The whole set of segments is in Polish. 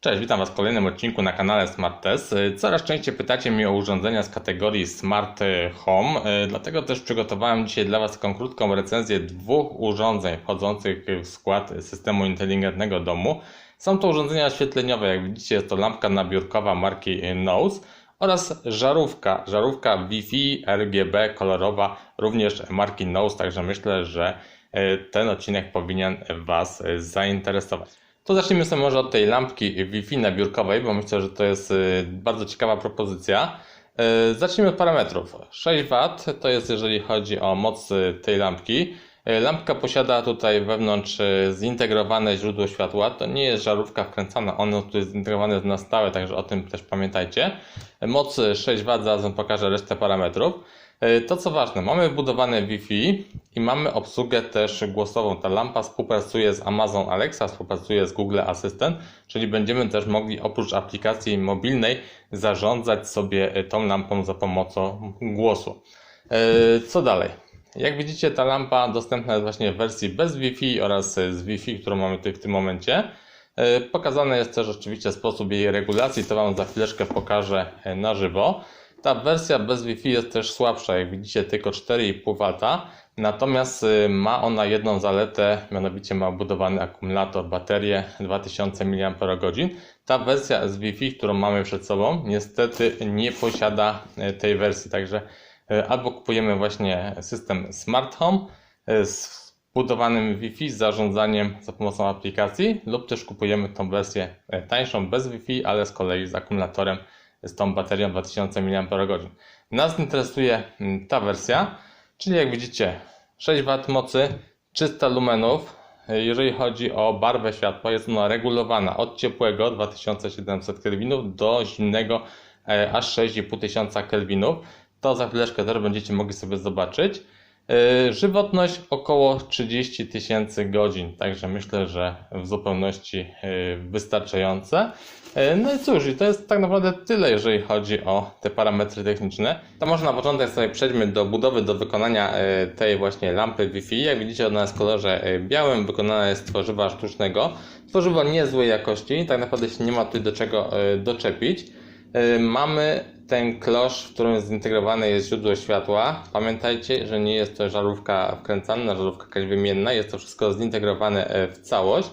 Cześć, witam Was w kolejnym odcinku na kanale Smart Test. Coraz częściej pytacie mnie o urządzenia z kategorii Smart Home, dlatego też przygotowałem dzisiaj dla Was taką krótką recenzję dwóch urządzeń wchodzących w skład systemu inteligentnego domu. Są to urządzenia oświetleniowe, jak widzicie jest to lampka nabiórkowa marki Nose oraz żarówka, żarówka Wi-Fi RGB kolorowa również marki Nose, także myślę, że ten odcinek powinien Was zainteresować. To zacznijmy sobie może od tej lampki Wi-Fi nabiórkowej, bo myślę, że to jest y, bardzo ciekawa propozycja. Y, zacznijmy od parametrów. 6 W to jest jeżeli chodzi o moc y, tej lampki. Lampka posiada tutaj wewnątrz zintegrowane źródło światła. To nie jest żarówka wkręcana, ono tu jest zintegrowane na stałe, także o tym też pamiętajcie. Moc 6 W, zaraz wam pokażę resztę parametrów. E, to co ważne, mamy wbudowane Wi-Fi i mamy obsługę też głosową. Ta lampa współpracuje z Amazon Alexa, współpracuje z Google Assistant, czyli będziemy też mogli oprócz aplikacji mobilnej zarządzać sobie e, tą lampą za pomocą głosu. E, co dalej? Jak widzicie, ta lampa dostępna jest właśnie w wersji bez Wi-Fi oraz z Wi-Fi, którą mamy tutaj w tym momencie. Pokazany jest też oczywiście sposób jej regulacji, to Wam za chwileczkę pokażę na żywo. Ta wersja bez Wi-Fi jest też słabsza, jak widzicie tylko 4,5 W, natomiast y, ma ona jedną zaletę, mianowicie ma budowany akumulator, baterię 2000 mAh. Ta wersja z Wi-Fi, którą mamy przed sobą, niestety nie posiada y, tej wersji, także y, albo kupujemy właśnie system Smart Home z budowanym Wi-Fi z zarządzaniem za pomocą aplikacji, lub też kupujemy tą wersję tańszą bez Wi-Fi, ale z kolei z akumulatorem z tą baterią 2000 mAh. Nas interesuje mm, ta wersja, czyli jak widzicie 6 W mocy, 300 lumenów. Jeżeli chodzi o barwę światła, jest ona regulowana od ciepłego 2700 Kelvinów do zimnego e, aż 6500 Kelvinów. To za chwileczkę też będziecie mogli sobie zobaczyć. E, żywotność około 30 tysięcy godzin, także myślę, że w zupełności e, wystarczające. E, no i cóż, to jest tak naprawdę tyle, jeżeli chodzi o te parametry techniczne. To może na początek sobie przejdźmy do budowy, do wykonania tej właśnie lampy Wi-Fi. Jak widzicie, ona jest w kolorze białym, wykonana jest z tworzywa sztucznego. Tworzywo niezłej jakości, tak naprawdę się nie ma tutaj do czego doczepić. Mamy ten klosz, w którym zintegrowane jest źródło światła. Pamiętajcie, że nie jest to żarówka wkręcana, żarówka jakaś wymienna, jest to wszystko zintegrowane e, w całość.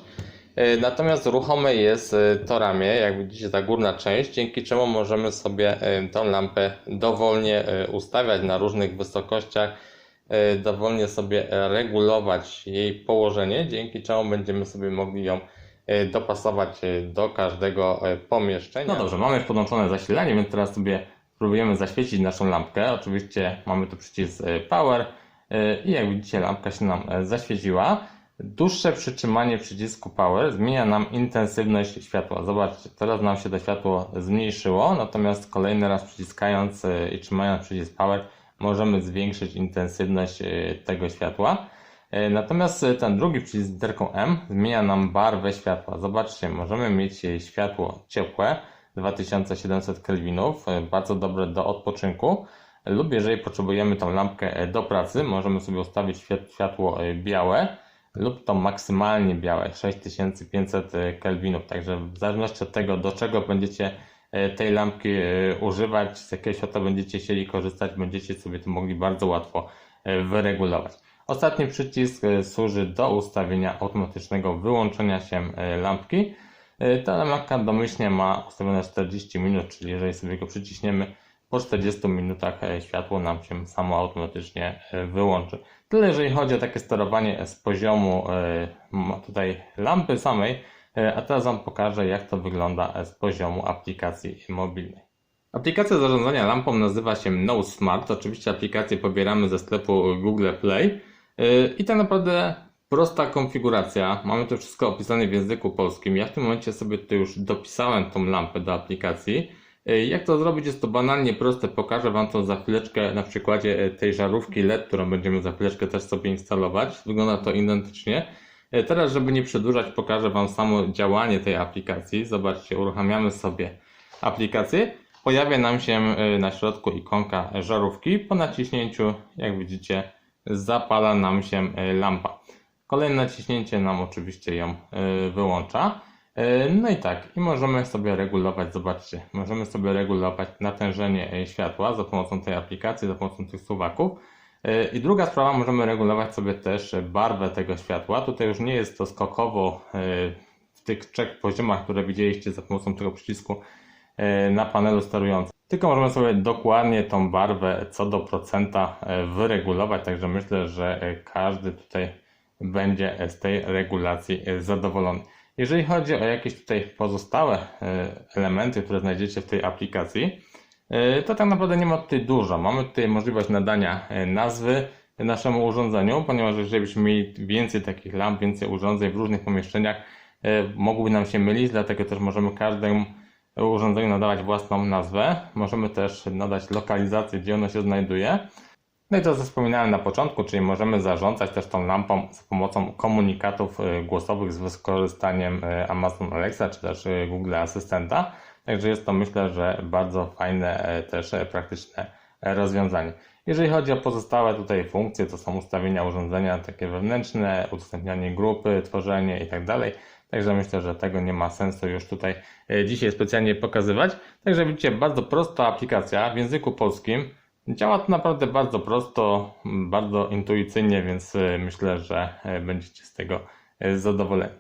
E, natomiast ruchome jest e, to ramię, jak widzicie ta górna część, dzięki czemu możemy sobie tą lampę dowolnie ustawiać na różnych wysokościach, dowolnie sobie regulować jej położenie, dzięki czemu będziemy sobie mogli ją dopasować e, do każdego e, pomieszczenia. No dobrze, mamy już podłączone zasilanie, więc teraz sobie próbujemy zaświecić naszą lampkę. Oczywiście mamy tu przycisk Power i jak widzicie lampka się nam zaświeciła. Dłuższe przytrzymanie przycisku Power zmienia nam intensywność światła. Zobaczcie, teraz nam się to światło zmniejszyło, natomiast kolejny raz przyciskając i trzymając przycisk Power możemy zwiększyć intensywność tego światła. E, natomiast e, ten drugi przycisk z literką M zmienia nam barwę światła. Zobaczcie, możemy mieć e, światło ciepłe 2700 kelwinów, bardzo dobre do odpoczynku. Lub jeżeli potrzebujemy tą lampkę do pracy, możemy sobie ustawić światło białe lub to maksymalnie białe 6500 kelwinów. Także w zależności od tego, do czego będziecie tej lampki używać, z jakiego światła będziecie chcieli korzystać, będziecie sobie to mogli bardzo łatwo wyregulować. Ostatni przycisk e, służy do ustawienia automatycznego wyłączenia się e, lampki. E, ta lampka domyślnie ma ustawione 40 minut, czyli jeżeli sobie go przyciśniemy, po 40 minutach światło nam się samo automatycznie wyłączy. Tyle jeżeli chodzi o takie sterowanie z poziomu tutaj lampy samej, a teraz Wam pokażę jak to wygląda z poziomu aplikacji mobilnej. Aplikacja zarządzania lampą nazywa się No Smart. Oczywiście aplikację pobieramy ze sklepu Google Play. I tak naprawdę prosta konfiguracja. Mamy to wszystko opisane w języku polskim. Ja w tym momencie sobie tutaj już dopisałem tą lampę do aplikacji. Jak to zrobić? Jest to banalnie proste. Pokażę Wam to za chwileczkę na przykładzie tej żarówki LED, którą będziemy za chwileczkę też sobie instalować. Wygląda to identycznie. Teraz, żeby nie przedłużać, pokażę Wam samo działanie tej aplikacji. Zobaczcie, uruchamiamy sobie aplikację. Pojawia nam się na środku ikonka żarówki. Po naciśnięciu, jak widzicie, zapala nam się e, lampa. Kolejne naciśnięcie nam oczywiście ją e, wyłącza. E, No i tak, i możemy sobie regulować, zobaczcie, możemy sobie regulować natężenie światła za pomocą tej aplikacji, za pomocą tych suwaków. I druga sprawa, możemy regulować sobie też barwę tego światła. Tutaj już nie jest to skokowo w tych trzech poziomach, które widzieliście za pomocą tego przycisku na panelu sterującym. Tylko możemy sobie dokładnie tą barwę co do procenta e, wyregulować, także myślę, że e, każdy tutaj będzie z tej regulacji e, zadowolony. Jeżeli chodzi o jakieś tutaj pozostałe e, elementy, które znajdziecie w tej aplikacji, e, to tak naprawdę nie ma tutaj dużo. Mamy tutaj możliwość nadania e, nazwy naszemu urządzeniu, ponieważ jeżeli byśmy mieli więcej takich lamp, więcej urządzeń w różnych pomieszczeniach, e, mogłyby nam się mylić, dlatego też możemy każdemu urządzeniu nadawać własną nazwę. Możemy też nadać lokalizację, gdzie ono się znajduje. No i to co wspominałem na początku, czyli możemy zarządzać też tą lampą za pomocą komunikatów e, głosowych z wykorzystaniem e, Amazon Alexa czy też e, Google Asystenta. Także jest to myślę, że bardzo fajne, e, też e, praktyczne e, rozwiązanie. Jeżeli chodzi o pozostałe tutaj funkcje, to są ustawienia urządzenia takie wewnętrzne, udostępnianie grupy, tworzenie i tak. Także myślę, że tego nie ma sensu już tutaj e, dzisiaj specjalnie pokazywać. Także widzicie, bardzo prosta aplikacja w języku polskim. Działa to naprawdę bardzo prosto, bardzo intuicyjnie, więc e, myślę, że e, będziecie z tego zadowoleni.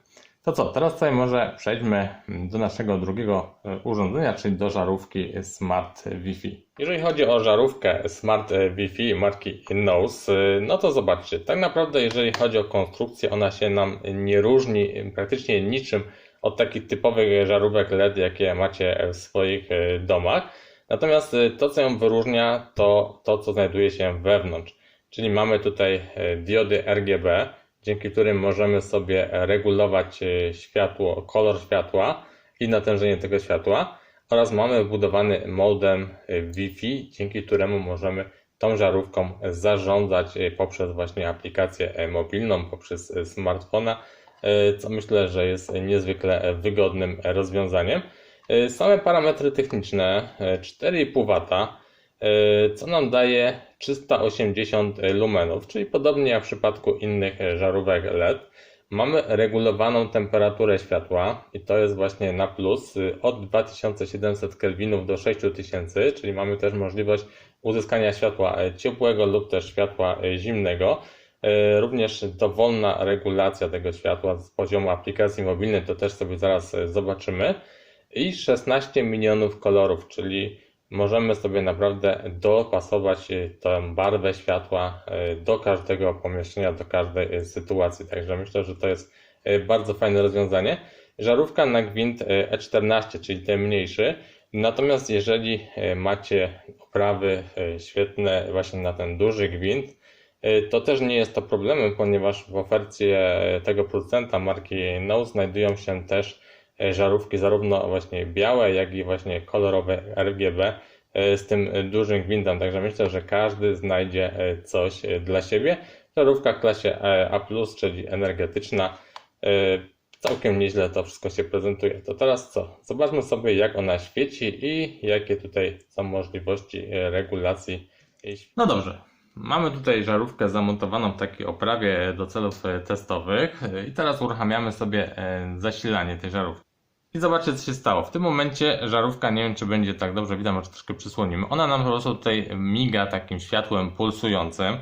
To co, teraz sobie może przejdźmy do naszego drugiego e, urządzenia, czyli do żarówki Smart Wi-Fi. Jeżeli chodzi o żarówkę Smart Wi-Fi marki Nose, no to zobaczcie, tak naprawdę jeżeli chodzi o konstrukcję, ona się nam nie różni praktycznie niczym od takich typowych żarówek LED, jakie macie w swoich e, domach. Natomiast e, to, co ją wyróżnia, to to, co znajduje się wewnątrz. Czyli mamy tutaj diody RGB, dzięki którym możemy sobie regulować e, światło, kolor światła i natężenie tego światła oraz mamy wbudowany modem e, Wi-Fi, dzięki któremu możemy tą żarówką zarządzać e, poprzez właśnie aplikację e, mobilną, poprzez e, smartfona, e, co myślę, że jest niezwykle e, wygodnym e, rozwiązaniem. E, Same parametry techniczne e, 4,5 W, e, co nam daje 380 lumenów, czyli podobnie jak w przypadku innych e, żarówek LED. Mamy regulowaną temperaturę światła i to jest właśnie na plus y, od 2700 kelwinów do 6000, czyli mamy też możliwość uzyskania światła e, ciepłego lub też światła e, zimnego. E, Również dowolna regulacja tego światła z poziomu aplikacji mobilnej, to też sobie zaraz e, zobaczymy. I 16 milionów kolorów, czyli możemy sobie naprawdę dopasować e, tę barwę światła e, do każdego pomieszczenia, do każdej e, sytuacji. Także myślę, że to jest bardzo fajne rozwiązanie. Żarówka na gwint e, E14, czyli ten mniejszy. Natomiast jeżeli macie oprawy świetne właśnie na ten duży gwint, to też nie jest to problemem, ponieważ w ofercie tego producenta marki No znajdują się też żarówki zarówno właśnie białe, jak i właśnie kolorowe RGB e, z tym e, dużym gwintem. Także myślę, że każdy znajdzie e, coś e, dla siebie. Żarówka w klasie e, A+, czyli energetyczna. e, Całkiem nieźle to wszystko się prezentuje. To teraz co? Zobaczmy sobie, jak ona świeci i jakie tutaj są możliwości e, regulacji. No dobrze. Mamy tutaj żarówkę zamontowaną w takiej oprawie do celów e, testowych E, i teraz uruchamiamy sobie e, zasilanie tej żarówki. I zobaczcie, co się stało. W tym momencie żarówka, nie wiem, czy będzie tak dobrze widać, może troszkę przysłonimy. Ona nam po prostu tutaj miga takim światłem pulsującym.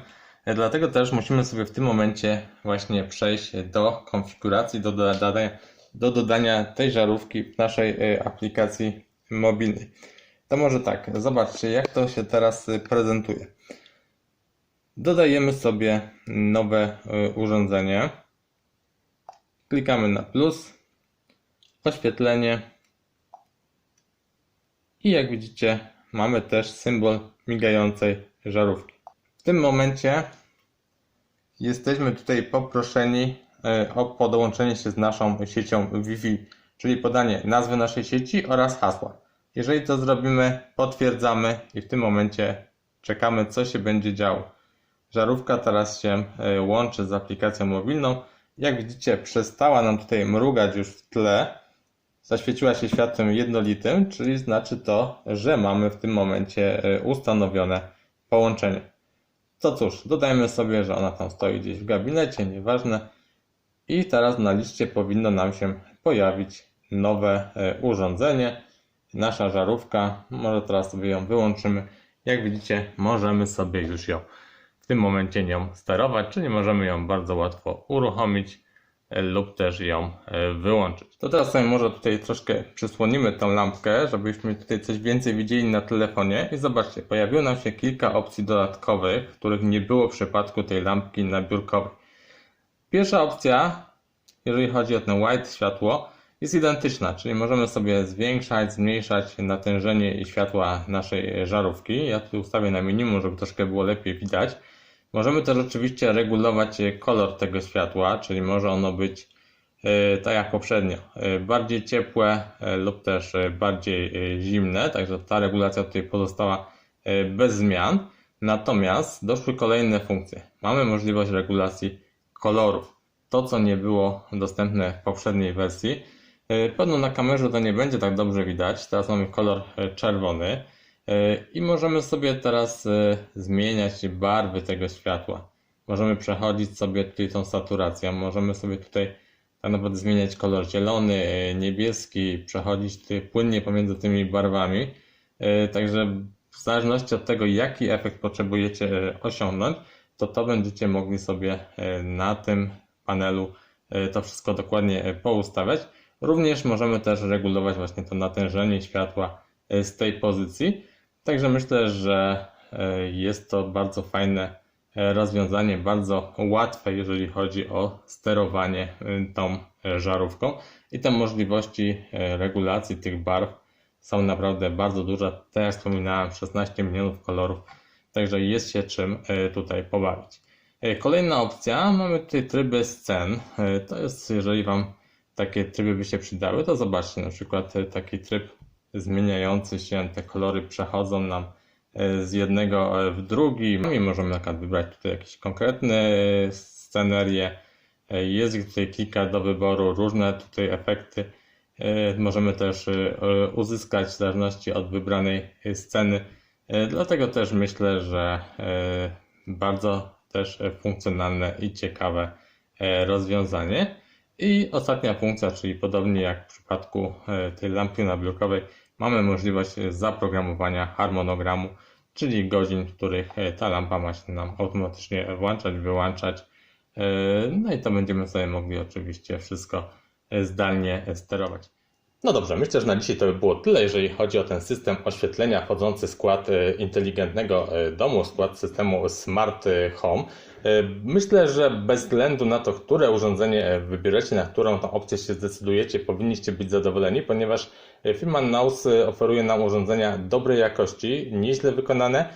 Dlatego też musimy sobie w tym momencie właśnie przejść do konfiguracji, do dodania, do dodania tej żarówki w naszej e, aplikacji mobilnej. To może tak, zobaczcie, jak to się teraz e, prezentuje. Dodajemy sobie nowe e, urządzenie. Klikamy na plus, oświetlenie i jak widzicie mamy też symbol migającej żarówki. W tym momencie jesteśmy tutaj poproszeni e, o podłączenie się z naszą siecią Wi-Fi, czyli podanie nazwy naszej sieci oraz hasła. Jeżeli to zrobimy, potwierdzamy i w tym momencie czekamy, co się będzie działo. Żarówka teraz się e, łączy z aplikacją mobilną. Jak widzicie, przestała nam tutaj mrugać już w tle. Zaświeciła się światłem jednolitym, czyli znaczy to, że mamy w tym momencie e, ustanowione połączenie. To cóż, dodajmy sobie, że ona tam stoi gdzieś w gabinecie, nieważne. I teraz na liście powinno nam się pojawić nowe e, urządzenie. Nasza żarówka, może teraz sobie ją wyłączymy. Jak widzicie, możemy sobie już ją w tym momencie nią sterować, czyli możemy ją bardzo łatwo uruchomić lub też ją e, wyłączyć. To teraz sobie może tutaj troszkę przysłonimy tą lampkę, żebyśmy tutaj coś więcej widzieli na telefonie i zobaczcie, pojawiło nam się kilka opcji dodatkowych, których nie było w przypadku tej lampki nabiórkowej. Pierwsza opcja, jeżeli chodzi o ten white światło, jest identyczna, czyli możemy sobie zwiększać, zmniejszać natężenie światła naszej żarówki. Ja tu ustawię na minimum, żeby troszkę było lepiej widać. Możemy też oczywiście regulować kolor tego światła, czyli może ono być e, tak jak poprzednio, e, bardziej ciepłe e, lub też e, bardziej e, zimne, także ta regulacja tutaj pozostała e, bez zmian. Natomiast doszły kolejne funkcje. Mamy możliwość regulacji kolorów. To, co nie było dostępne w poprzedniej wersji. E, Pewno na kamerze to nie będzie tak dobrze widać. Teraz mamy kolor e, czerwony e, i możemy sobie teraz e, zmieniać barwy tego światła. Możemy przechodzić sobie tutaj tą saturacją, możemy sobie tutaj tak naprawdę zmieniać kolor zielony, e, niebieski, przechodzić tutaj płynnie pomiędzy tymi barwami. E, Także w zależności od tego, jaki efekt potrzebujecie e, osiągnąć, to to będziecie mogli sobie e, na tym panelu e, to wszystko dokładnie e, poustawiać. Również możemy też regulować właśnie to natężenie światła e, z tej pozycji. Także myślę, że e, jest to bardzo fajne e, rozwiązanie, bardzo łatwe, jeżeli chodzi o sterowanie e, tą żarówką. I te możliwości regulacji tych barw są naprawdę bardzo duże. Tak jak wspominałem, 16 milionów kolorów, także jest się czym tutaj pobawić. Kolejna opcja, mamy tutaj tryby scen. To jest, jeżeli Wam takie tryby by się przydały, to zobaczcie na przykład taki tryb zmieniający się, te kolory przechodzą nam e, z jednego e, w drugi. No i możemy na przykład wybrać tutaj jakieś konkretne e, scenerie. E, Jest tutaj kilka do wyboru, różne tutaj efekty. Możemy też uzyskać w zależności od wybranej sceny. Dlatego też myślę, że bardzo też funkcjonalne i ciekawe rozwiązanie. I ostatnia funkcja, czyli podobnie jak w przypadku tej lampy nablokowej, mamy możliwość e, zaprogramowania harmonogramu, czyli godzin, w których e, ta lampa ma się nam automatycznie włączać, wyłączać. E, No i to będziemy sobie mogli oczywiście wszystko zdalnie sterować. No dobrze, myślę, że na dzisiaj to by było tyle, jeżeli chodzi o ten system oświetlenia, wchodzący w skład e, inteligentnego e, domu, skład systemu Smart Home. E, Myślę, że bez względu na to, które urządzenie wybierzecie, na którą tą opcję się zdecydujecie, powinniście być zadowoleni, ponieważ firma Naus oferuje nam urządzenia dobrej jakości, nieźle wykonane.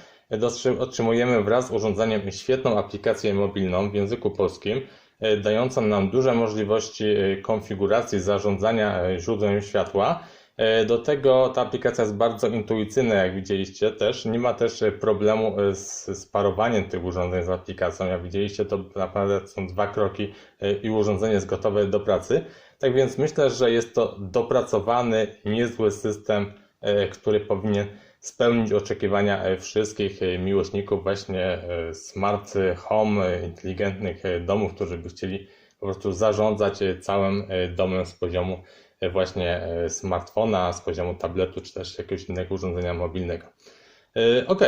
Otrzymujemy wraz z urządzeniem świetną aplikację mobilną w języku polskim, e, dającą nam duże możliwości e, konfiguracji zarządzania e, źródłem światła. Do tego ta aplikacja jest bardzo intuicyjna, jak widzieliście też. Nie ma też problemu z, z parowaniem tych urządzeń z aplikacją. Jak widzieliście, to naprawdę są dwa kroki i urządzenie jest gotowe do pracy. Tak więc myślę, że jest to dopracowany, niezły system, który powinien spełnić oczekiwania e, wszystkich e, miłośników właśnie e, smart home, inteligentnych domów, którzy by chcieli po prostu zarządzać całym domem z poziomu właśnie smartfona, z poziomu tabletu czy też jakiegoś innego urządzenia mobilnego. Ok,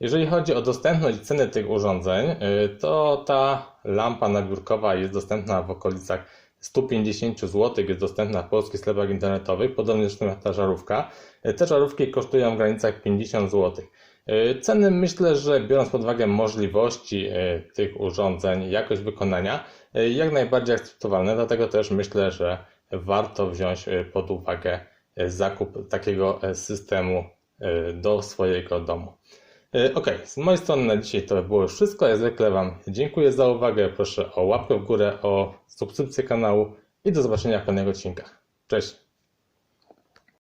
jeżeli chodzi o dostępność i cenę tych urządzeń, to ta lampa nabiórkowa jest dostępna w okolicach 150 zł, jest dostępna w polskich sklepach internetowych, podobnie zresztą ta żarówka. E, Te żarówki kosztują w granicach 50 zł. E, Ceny myślę, że biorąc pod uwagę możliwości e, tych urządzeń, jakość wykonania, jak najbardziej akceptowalne, dlatego też myślę, że warto wziąć pod uwagę zakup takiego systemu do swojego domu. E, Ok, z mojej strony na dzisiaj to było już wszystko. Jak zwykle Wam dziękuję za uwagę. Proszę o łapkę w górę, o subskrypcję kanału i do zobaczenia w kolejnych odcinkach. Cześć!